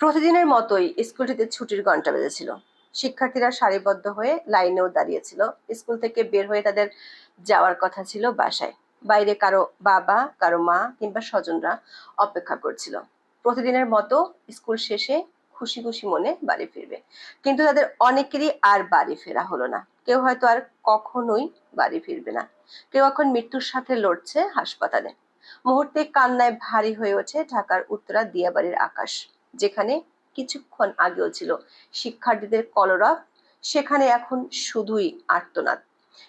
প্রতিদিনের মতোই স্কুলটিতে ছুটির ঘণ্টা বেজেছিল। শিক্ষার্থীরা সারিবদ্ধ হয়ে লাইনেও দাঁড়িয়েছিল। স্কুল থেকে বের হয়ে তাদের যাওয়ার কথা ছিল বাসায়। বাইরে কারও বাবা, কারও মা কিংবা স্বজনরা অপেক্ষা করছিল। প্রতিদিনের মতো স্কুল শেষে খুশি খুশি মনে বাড়ি ফিরবে। কিন্তু তাদের অনেকেরই আর বাড়ি ফেরা হলো না। কেউ হয়তো আর কখনোই বাড়ি ফিরবে না। কেউ এখন মৃত্যুর সাথে লড়ছে হাসপাতালে। মুহূর্তে কান্নায় ভারী হয়ে ওঠে ঢাকার উত্তরা দিয়াবাড়ির আকাশ। যেখানে কিছুক্ষণ আগেও ছিল শিক্ষার্থীদের কলরব, সেখানে এখন শুধুই আর্তনাদ।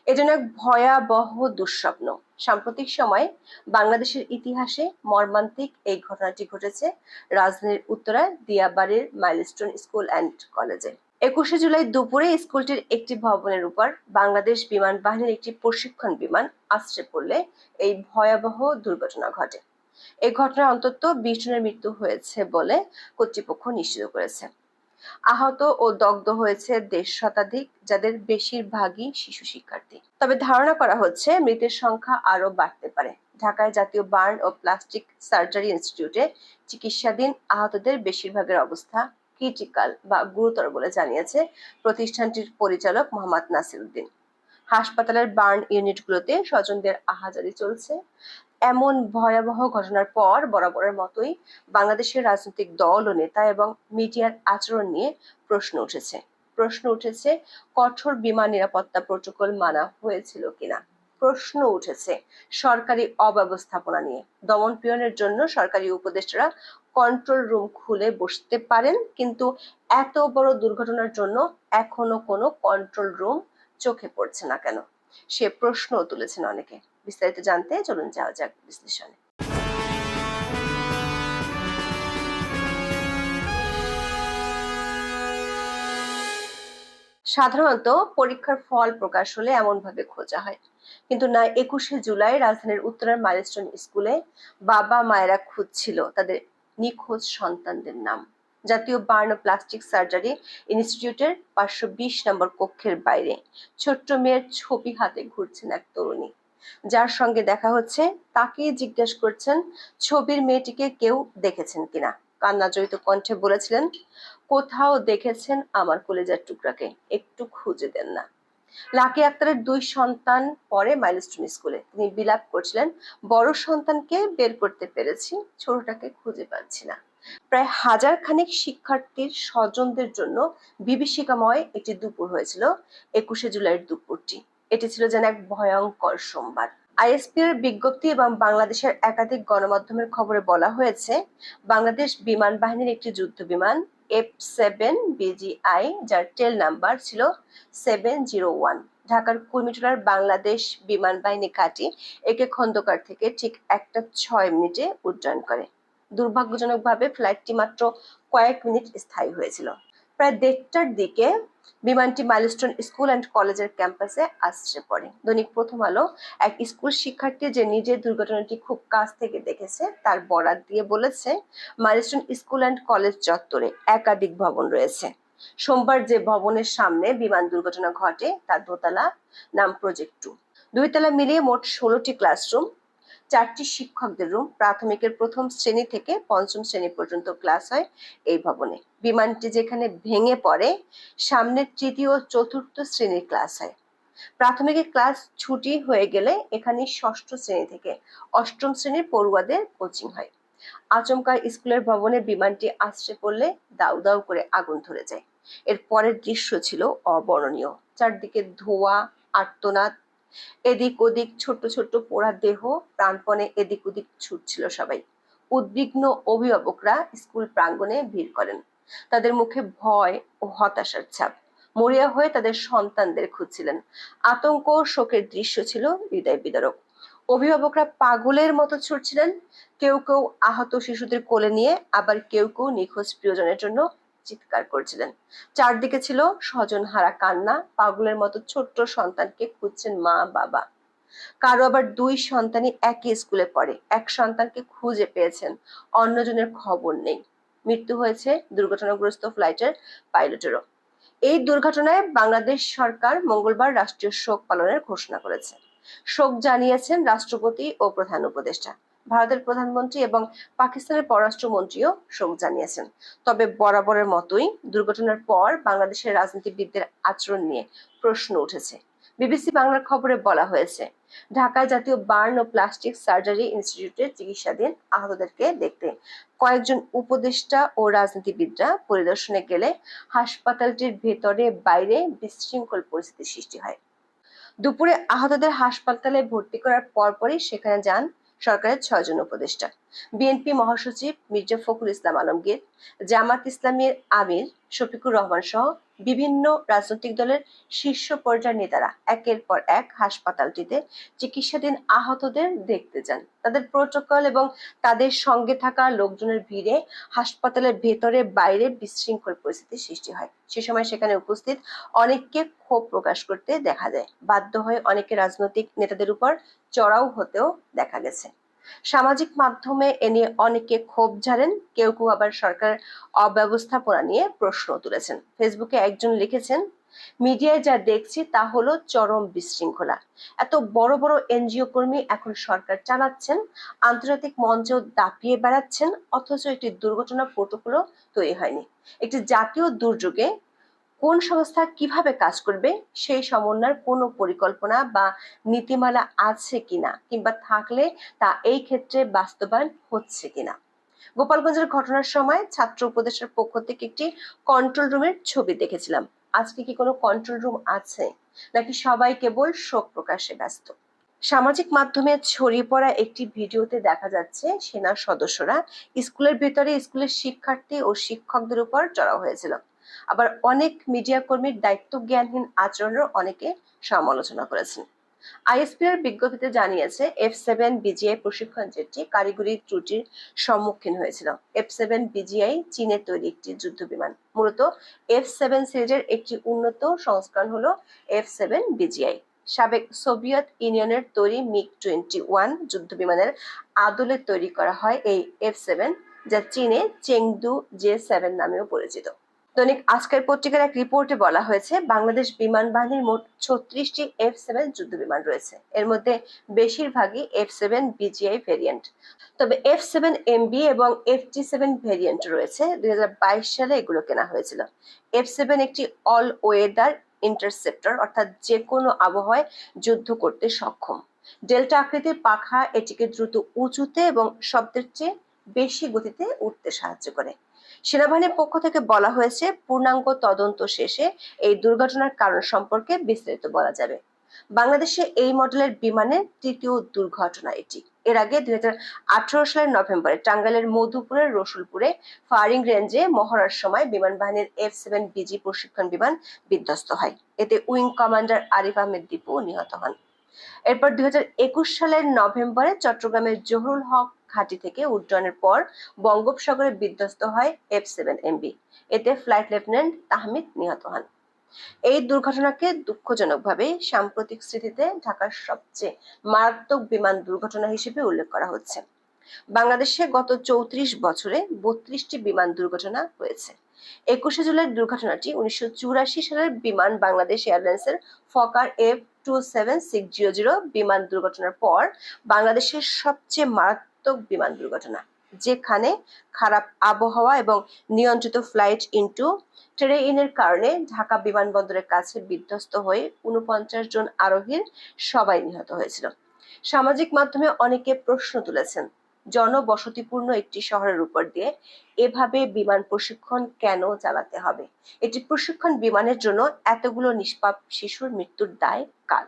এজন্য এক ভয়াবহ দুঃস্বপ্ন। সাম্প্রতিক সময়ে বাংলাদেশের ইতিহাসে মর্মান্তিক এই ঘটনাটি ঘটেছে রাজধানীর উত্তরায় দিয়াবাড়ির মাইলস্টোন স্কুল অ্যান্ড কলেজে। একুশে জুলাই দুপুরে স্কুলটির একটি ভবনের উপর বাংলাদেশ বিমান বাহিনীর একটি প্রশিক্ষণ বিমান আশ্রে পড়লে এই ভয়াবহ দুর্ঘটনা ঘটে। এই ঘটনায় অন্তত বিশ জনের মৃত্যু হয়েছে বলে কর্তৃপক্ষ নিশ্চিত করেছে। আহত ও দগ্ধ হয়েছে দেড় শতাধিক, যাদের বেশিরভাগই শিশু শিক্ষার্থী। তবে ধারণা করা হচ্ছে মৃতের সংখ্যা আরও বাড়তে পারে। ঢাকায় জাতীয় বার্ন ও প্লাস্টিক সার্জারি ইনস্টিটিউটে চিকিৎসাধীন আহতদের বেশিরভাগের অবস্থা ক্রিটিক্যাল বা গুরুতর বলে জানিয়েছে প্রতিষ্ঠানটির পরিচালক মোহাম্মদ নাসির উদ্দিন হাসপাতালের বার্ন ইউনিটগুলোতে স্বজনদের আহাজারি চলছে। এমন ভয়াবহ ঘটনার পর বরাবরের মতোই বাংলাদেশের রাজনৈতিক দল ও নেতা এবং মিডিয়ার আচরণ নিয়ে প্রশ্ন উঠেছে। প্রশ্ন উঠেছে, কঠোর বিমান নিরাপত্তা প্রোটোকল মানা হয়েছিল কিনা? প্রশ্ন উঠেছে, সরকারি অব্যবস্থাপনা নিয়ে। দমন পীড়নের জন্য সরকারি উপদেষ্টারা কন্ট্রোল রুম খুলে বসতে পারেন, কিন্তু এত বড় দুর্ঘটনার জন্য এখনও কোনো কন্ট্রোল রুম চোখে পড়ছে না কেন? সে প্রশ্ন তুলেছেন অনেকে। বিস্তারিত জানতে চলুন যাওয়া যাক বিশ্লেষণে। সাধারণত পরীক্ষার ফল প্রকাশ হলে এমন ভাবে খোঁজা হয়। কিন্তু না, একুশে জুলাই রাজধানীর উত্তরার মাইলস্টোন স্কুলে বাবা মায়েরা খুঁজছিল তাদের নিখোঁজ সন্তানদের নাম। জাতীয় বার্ন প্লাস্টিক সার্জারি ইনস্টিটিউটের পাঁচশো বিশ নম্বর কক্ষের বাইরে ছোট্ট মেয়ের ছবি হাতে ঘুরছেন এক তরুণী। যার সঙ্গে দেখা হচ্ছে, তাকে জিজ্ঞেস করছেন, ছবির মেয়েটিকে কেউ দেখেছেন কিনা? কান্না জড়িত কণ্ঠে বলেছিলেন, কোথাও দেখেছেন আমার কলেজার টুকরাকে, একটু খুঁজে দেন না। লাকি আক্তারের দুই সন্তান পরে মাইলস্টোন স্কুলে। তিনি বিলাপ করছিলেন, বড় সন্তানকে বের করতে পেরেছি, ছোটটাকে খুঁজে পাচ্ছি না। প্রায় হাজার খানেক শিক্ষার্থীর স্বজনদের জন্য বিভীষিকাময় একটি দুপুর হয়েছিল, একুশে জুলাইয়ের দুপুরটি। এটি ছিল যেন এক ভয়ঙ্কর সোমবার এর বিজ্ঞপ্তি এবং বাংলাদেশের একাধিক গণমাধ্যমের খবরে বলা হয়েছে, বাংলাদেশ বিমান বাহিনীর একটি যুদ্ধ বিমান এফ সেভেন বিজিআই যার টেল নাম্বার ছিল সেভেন জিরো ওয়ান ঢাকার কুর্মিটোলার বাংলাদেশ বিমান বাহিনী ঘাঁটি একে খন্দকার থেকে ঠিক একটা ছয় মিনিটে উড্ডয়ন করে। দুর্ভাগ্যজনকভাবে ফ্লাইটটি মাত্র কয়েক মিনিট স্থায়ী হয়েছিল। প্রায় দেড়টার দিকে বিমানটি মাইলস্টোন স্কুল অ্যান্ড কলেজের ক্যাম্পাসে আশ্রে পড়ে দৈনিক প্রথম আলো, এক স্কুল শিক্ষার্থী যে নিজের দুর্ঘটনাটি খুব কাছ থেকে দেখেছে, তার বরাত দিয়ে বলেছে, মাইলস্টোন স্কুল অ্যান্ড কলেজ চত্বরে একাধিক ভবন রয়েছে। সোমবার যে ভবনের সামনে বিমান দুর্ঘটনা ঘটে, তার দোতলা নাম প্রজেক্ট টু দুই তলা মিলিয়ে মোট ষোলোটি ক্লাসরুম চারটি শিক্ষকদের রুম প্রাথমিকের প্রথম শ্রেণি থেকে পঞ্চম শ্রেণি পর্যন্ত ক্লাস হয় এই ভবনে। বিমানটি যেখানে ভেঙে পড়ে, সামনের তৃতীয় ও চতুর্থ শ্রেণির ক্লাস হয়। প্রাথমিকের ক্লাস ছুটি হয়ে গেলে এখানে ষষ্ঠ শ্রেণি থেকে অষ্টম শ্রেণির পড়ুয়াদের কোচিং হয়। আচমকা স্কুলের ভবনে বিমানটি আশ্রে পড়লে দাউ দাউ করে আগুন ধরে যায়। এর পরের দৃশ্য ছিল অবর্ণনীয়। চারদিকে ধোঁয়া, আর্তনাদ এদিক ওদিক ছোট্ট ছোট্ট পোড়া দেহ প্রাণপণে এদিক ওদিক ছুটছিল সবাই। উদ্বিগ্ন অভিভাবকরা স্কুল প্রাঙ্গণে ভিড় করেন। তাদের মুখে ভয় ও হতাশার ছাপ। মরিয়া হয়ে তাদের সন্তানদের খুঁজছিলেন। আতঙ্ক শোকের দৃশ্য ছিল হৃদয় বিদারক। অভিভাবকরা পাগলের মতো ছুটছিলেন। কেউ কেউ আহত শিশুদের কোলে নিয়ে আবার কেউ কেউ নিখোঁজ প্রিয়জনের জন্য চিৎকার করছিলেন। চারদিকে ছিল স্বজন হারা কান্না, পাগলের মতো ছোট্ট সন্তানকে খুঁজছেন মা, বাবা। কারও আবার দুই সন্তানই একই স্কুলে পড়ে, এক সন্তানকে খুঁজে পেয়েছেন, অন্যজনের খবর নেই। মৃত্যু হয়েছে দুর্ঘটনাগ্রস্ত ফ্লাইটের পাইলটেরও। এই দুর্ঘটনায় বাংলাদেশ সরকার মঙ্গলবার রাষ্ট্রীয় শোক পালনের ঘোষণা করেছে। শোক জানিয়েছেন রাষ্ট্রপতি ও প্রধান উপদেষ্টা। ভারতের প্রধানমন্ত্রী এবং পাকিস্তানের পররাষ্ট্রমন্ত্রীও শোক জানিয়েছেন। তবে বরাবরের মতোই দুর্ঘটনার পর বাংলাদেশের রাজনীতিবিদদের আচরণ নিয়ে প্রশ্ন উঠেছে। বিবিসি বাংলার খবরে বলা হয়েছে, ঢাকায় জাতীয় বার্ন ও প্লাস্টিক সার্জারি ইনস্টিটিউটের চিকিৎসাধীন আহতদেরকে দেখতে কয়েকজন উপদেষ্টা ও রাজনীতিবিদরা পরিদর্শনে গেলে হাসপাতালটির ভেতরে বাইরে বিশৃঙ্খল পরিস্থিতি সৃষ্টি হয়। দুপুরে আহতদের হাসপাতালে ভর্তি করার পরপরই সেখানে যান সরকারের ছয়জন উপদেষ্টা। বিএনপি মহাসচিব মির্জা ফখরুল ইসলাম আলমগীর জামাত ইসলামের আমির শফিকুর রহমান সহ বিভিন্ন রাজনৈতিক দলের শীর্ষ পর্যায়ের নেতারা একের পর এক হাসপাতালটিতে চিকিৎসাধীন আহতদের দেখতে যান। তাদের প্রোটোকল এবং তাদের সঙ্গে থাকা লোকজনের ভিড়ে হাসপাতালের ভেতরে বাইরে বিশৃঙ্খল পরিস্থিতির সৃষ্টি হয়। সে সময় সেখানে উপস্থিত অনেককে ক্ষোভ প্রকাশ করতে দেখা যায়। বাধ্য হয়ে অনেকে রাজনৈতিক নেতাদের উপর চড়াও হতেও দেখা গেছে। সামাজিক মাধ্যমে এ নিয়ে অনেকে ক্ষোভ ঝাড়েন, কেউ কেউ আবার সরকার অব্যবস্থাপনা নিয়ে প্রশ্ন তুলেছেন। ফেসবুকে একজন লিখেছেন, মিডিয়ায় যা দেখছি তা হলো চরম বিশৃঙ্খলা। এত বড় বড় এনজিও কর্মী এখন সরকার চালাচ্ছেন, আন্তর্জাতিক মঞ্চেও দাপিয়ে বেড়াচ্ছেন, অথচ একটি দুর্ঘটনা প্রোটোকলও তৈরি হয়নি। একটি জাতীয় দুর্যোগে কোন সংস্থা কীভাবে কাজ করবে, সেই সমন্বয়ের কোনো পরিকল্পনা বা নীতিমালা আছে কিনা কিংবা থাকলে তা এই ক্ষেত্রে বাস্তবায়ন হচ্ছে কিনা? গোপালগঞ্জের ঘটনার সময় ছাত্র উপদেশের পক্ষ থেকে একটি কন্ট্রোল রুমের ছবি দেখেছিলাম। আজকে কি কোনো কন্ট্রোল রুম আছে? নাকি সবাই কেবল শোক প্রকাশে ব্যস্ত? সামাজিক মাধ্যমে ছড়িয়ে পড়া একটি ভিডিওতে দেখা যাচ্ছে সেনা সদস্যরা স্কুলের ভিতরে স্কুলের শিক্ষার্থী ও শিক্ষকদের উপর চড়া হয়েছিল। আবার অনেক মিডিয়া কর্মীর দায়িত্ব জ্ঞানহীন আচরণের অনেকে সমালোচনা করেছেন। আইএসপিআর বিজ্ঞপ্তিতে জানিয়েছে এফ সেভেন বিজিআই প্রশিক্ষণ জেটটি কারিগরি ত্রুটির সম্মুখীন হয়েছিল। এফ সেভেন বিজিআই চীনের তৈরি একটি যুদ্ধ বিমান। মূলত এফ সেভেন সিরিজের একটি উন্নত সংস্করণ হলো এফ সেভেন বিজিআই সাবেক সোভিয়েত ইউনিয়নের তৈরি মিগ টোয়েন্টি ওয়ান যুদ্ধ বিমানের আদলে তৈরি করা হয় এই এফ সেভেন যা চীনে চেংদু জে সেভেন নামেও পরিচিত। দৈনিক আজকের পত্রিকার এক রিপোর্টে বলা হয়েছে, বাংলাদেশ বিমান বাহিনীর মোট ছত্রিশটি এফ সেভেন যুদ্ধ বিমান রয়েছে। এর মধ্যে বেশিরভাগই এফ সেভেন বিজিআই ভেরিয়েন্ট তবে এফ সেভেন এমবি এবং এফ টি সেভেন ভেরিয়েন্ট রয়েছে। দুই হাজার বাইশ সালে এগুলো কেনা হয়েছিল। এফ সেভেন একটি অল ওয়েদার ইন্টারসেপ্টর অর্থাৎ যে কোনো আবহাওয়ায় যুদ্ধ করতে সক্ষম। ডেল্টা আকৃতির পাখা এটিকে দ্রুত উঁচুতে এবং শব্দের চেয়ে বেশি গতিতে উঠতে সাহায্য করে। সেনাবাহিনীর পক্ষ থেকে বলা হয়েছে, পূর্ণাঙ্গ তদন্ত শেষে এই দুর্ঘটনার কারণ সম্পর্কে বিস্তারিত বলা যাবে। বাংলাদেশে এই মডেলের বিমানের তৃতীয় দুর্ঘটনা এটি। এর আগে দুই সালের নভেম্বরে টাঙ্গাইলের মধুপুরের রসুলপুরে ফায়ারিং রেঞ্জে মহড়ার সময় বিমান বাহিনীর এফ সেভেন বিজি প্রশিক্ষণ বিমান বিধ্বস্ত হয়। এতে উইং কমান্ডার আরিফ আহমেদ দীপু নিহত হন। এরপর দুই হাজার একুশ সালের নভেম্বরে চট্টগ্রামের জহুরুল হক ঘাঁটি থেকে উড্ডয়নের পর বঙ্গোপসাগরে বিধ্বস্ত হয় এফ সেভেন এমবি এতে ফ্লাইট লেফটেন্যান্ট তাহমিদ নিহত হন। এই দুর্ঘটনাকে দুঃখজনকভাবে সাম্প্রতিক স্মৃতিতে ঢাকার সবচেয়ে মারাত্মক বিমান দুর্ঘটনা হিসেবে উল্লেখ করা হচ্ছে। বাংলাদেশে গত চৌত্রিশ বছরে বত্রিশটি বিমান দুর্ঘটনা হয়েছে। একুশে জুলাই দুর্ঘটনাটি উনিশশো চুরাশি সালের বিমান বাংলাদেশ এয়ারলাইন্সের Fokker F two seven six zero zero বিমান দুর্ঘটনার পর বাংলাদেশের সবচেয়ে মারাত্মক বিমান দুর্ঘটনা, যেখানে খারাপ আবহাওয়া এবং নিয়ন্ত্রিত ফ্লাইট ইনটু ট্রেইনের কারণে ঢাকা বিমানবন্দরের কাছে বিধ্বস্ত হয়ে উনপঞ্চাশ জন আরোহীর সবাই নিহত হয়েছিল। সামাজিক মাধ্যমে অনেকে প্রশ্ন তুলেছেন, জনবসতিপূর্ণ একটি শহরের উপর দিয়ে এভাবে বিমান প্রশিক্ষণ কেন চালাতে হবে? এটি প্রশিক্ষণ বিমানের জন্য এতগুলো নিষ্পাপ শিশুর মৃত্যুর দায় কার?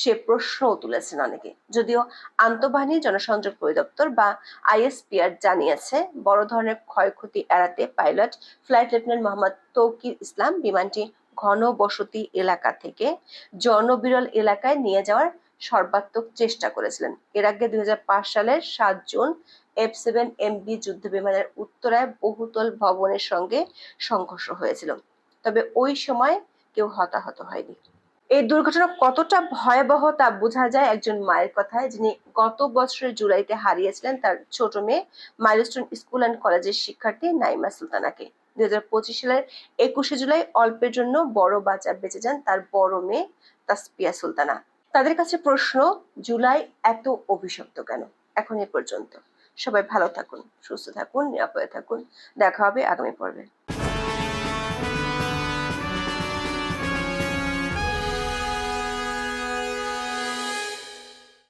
সে প্রশ্নও তুলেছেন অনেকে। যদিও আন্তঃবাহিনী জনসংযোগ পরিদপ্তর বা আইএসপিআর জানিয়েছে, বড় ধরনের ক্ষয়ক্ষতি এড়াতে pilot flight lieutenant Mohammad Touqir Islam বিমানটি ঘন বসতি এলাকা থেকে জনবিরল এলাকায় নিয়ে যাওয়ার সর্বাত্মক চেষ্টা করেছিলেন। এর আগে দুই হাজার পাঁচ সালের সাত জুন এফ সেভেন এমবি যুদ্ধ বিমানের উত্তরায় বহুতল ভবনের সঙ্গে সংঘর্ষ হয়েছিল। তবে ওই সময় কেউ হতাহত হয়নি। এই দুর্ঘটনা কতটা ভয়াবহ তা বোঝা যায় একজন মায়ের কথায়, যিনি গত বছরের জুলাইতে হারিয়েছিলেন তার ছোট মেয়ে মাইলস্টোন স্কুল অ্যান্ড কলেজের শিক্ষার্থী নাইমা সুলতানাকে। দুই হাজার পঁচিশ সালের একুশে জুলাই অল্পের জন্য বড় বাচ্চা বেঁচে যান তার বড় মেয়ে তাসপিয়া সুলতানা। তাদের কাছে প্রশ্ন, জুলাই এত অভিশপ্ত কেন? এখন এ পর্যন্ত। সবাই ভালো থাকুন, সুস্থ থাকুন, নিরাপদে থাকুন। দেখা হবে আগামী পর্বে।